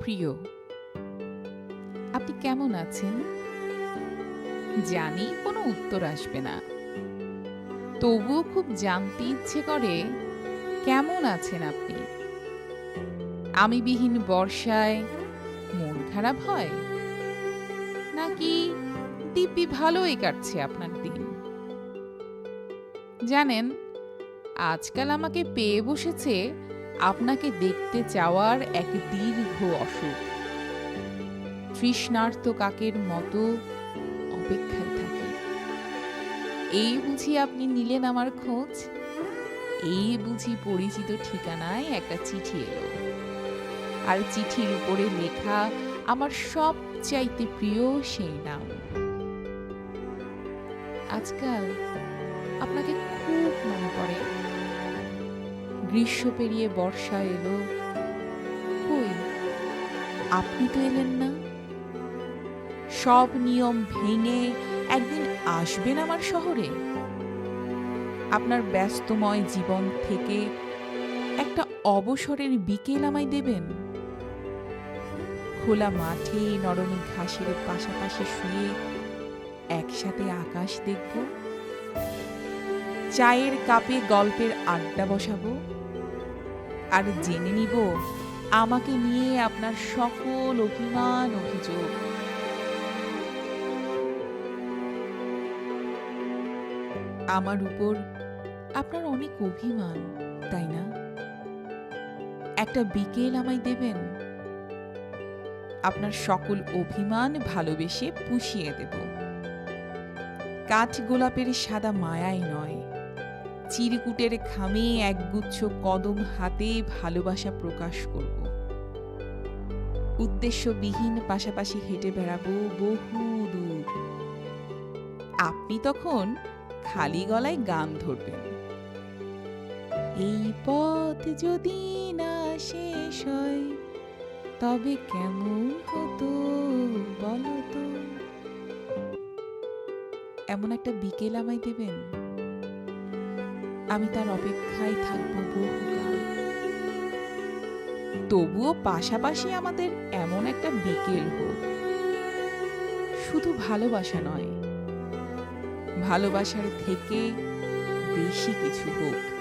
প্রিয়। আপনি কেমন আছেন? জানি কোনো উত্তর আসবে না। তবুও খুব জানতে ইচ্ছে করে, কেমন আছেন আপনি? আমি বিহীন বর্ষায় মন খারাপ হয়? নাকি দিব্যি ভালোই কাটছে আপনার দিন? জানেন, আজকাল আমাকে পেয়ে বসেছে আপনাকে দেখতে চাওয়ার এক দীর্ঘ অসুখ। তৃষ্ণার্ত কাকের মতো অপেক্ষায় থাকে। এই বুঝি আপনি নিলেন আমার খোঁজ? এই বুঝি পরিচিত ঠিকানায় একটা চিঠি এলো। আর চিঠির উপরে লেখা, আমার সব চাইতে প্রিয় সেই নাম। আজকাল আপনাকে খুব মনে পড়ে। গ্রীষ্ম পেরিয়ে বর্ষা এলো। কই, আপনি তো এলেন না? সব নিয়ম ভেঙে একদিন আসবেন আমার শহরে? আপনার ব্যস্তময় জীবন থেকে একটা অবসরের বিকেল আমায় দেবেন। খোলা মাঠে নরম ঘাসের পাশাপাশি শুয়ে একসাথে আকাশ দেখব। চায়ের কাপে গল্পের আড্ডা বসাবো। আর জেনে নিব, আমাকে নিয়ে আপনার সকল অভিমান, অভিযোগ। আমার উপর আপনার অনেক অভিমান, তাই না? একটা বিকেল আমায় দেবেন। আপনার সকল অভিমান ভালোবেসে পুষিয়ে দেব। কাঠ গোলাপের সাদা মায়াই নয়। চিরকুটের খামে একগুচ্ছ কদম হাতে ভালোবাসা প্রকাশ করব। উদ্দেশ্যবিহীন পাশাপাশি হেঁটে বেড়াবো বহু দূর আপনি তখন খালি গলায় গান ধরবেন। এই পথ যদি না শেষ হয়, তবে কেমন হতো বলো তো? এমন একটা বিকেল আমায় দেবেন? আমি তার অপেক্ষায় থাকব বহুকাল। তবুও পাশাপাশি আমাদের এমন একটা বিকেল হোক। শুধু ভালোবাসা নয়, ভালোবাসার থেকে বেশি কিছু হোক।